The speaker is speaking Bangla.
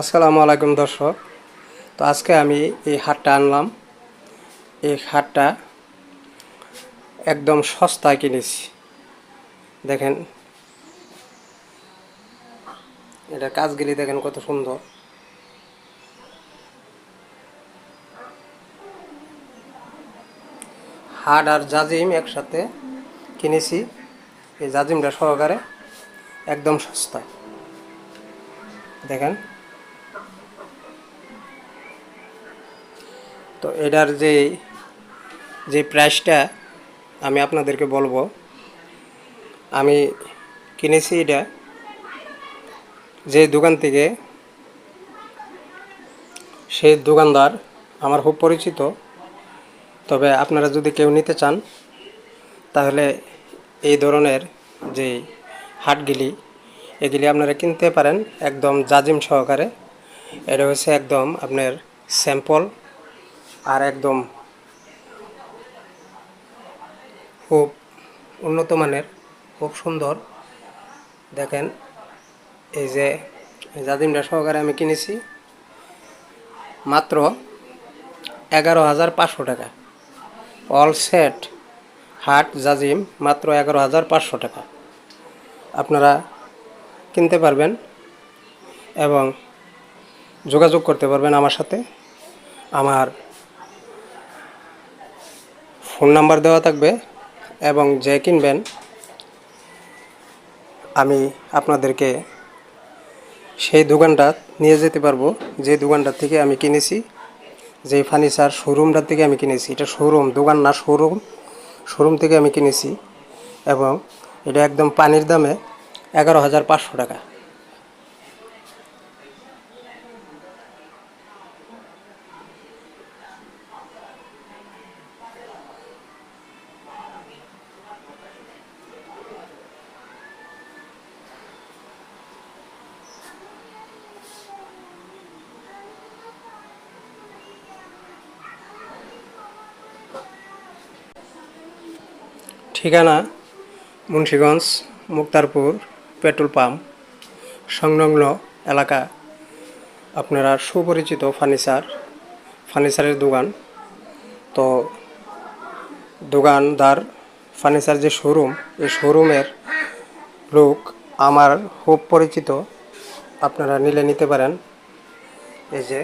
আসসালামু আলাইকুম দর্শক। তো আজকে আমি এই হাটটা আনলাম। এই হাটটা একদম সস্তায় কিনেছি। দেখেন। এটা কাজগুলি দেখেন কত সুন্দর। হাট আর জাজিম একসাথে কিনেছি। এই জাজিমটা সহকারে একদম সস্তায়। দেখেন। তো এটার যে যে প্রাইসটা আমি আপনাদেরকে বলব, আমি কিনেছি এটা যে দোকান থেকে সেই দোকানদার আমার খুব পরিচিত। তবে আপনারা যদি কেউ নিতে চান, তাহলে এই ধরনের যে হাটগুলি, এগুলি আপনারা কিনতে পারেন একদম জাজিম সহকারে। এটা হচ্ছে একদম আপনার স্যাম্পল আর একদম খুব উন্নত মানের, খুব সুন্দর। দেখেন, এই যে জাজিমটা সহকারে আমি কিনেছি, মাত্র এগারো হাজার পাঁচশো টাকা। অল সেট হাট জাজিম, মাত্র এগারো হাজার পাঁচশো টাকা। আপনারা কিনতে পারবেন এবং যোগাযোগ করতে পারবেন আমার সাথে। আমার ফোন নাম্বার দেওয়া থাকবে এবং যে কিনবেন, আমি আপনাদেরকে সেই দোকানটা নিয়ে যেতে পারব। যে দোকানটার থেকে আমি কিনেছি, যে ফার্নিচার শোরুমটার থেকে আমি কিনেছি, এটা শোরুম দোকান না শোরুম শোরুম থেকে আমি কিনেছি এবং এটা একদম পানির দামে এগারো হাজার পাঁচশো টাকা। ঠিকানা মুন্সীগঞ্জ, মুক্তারপুর, পেট্রোল পাম্প, সংলগ্ন এলাকা। আপনারা সুপরিচিত ফার্নিচার, ফার্নিচারের দোকান। তো দোকানদার ফার্নিচার যে শোরুম, এই শোরুমের লোক আমার খুব পরিচিত। আপনারা নিলে নিতে পারেন। এই যে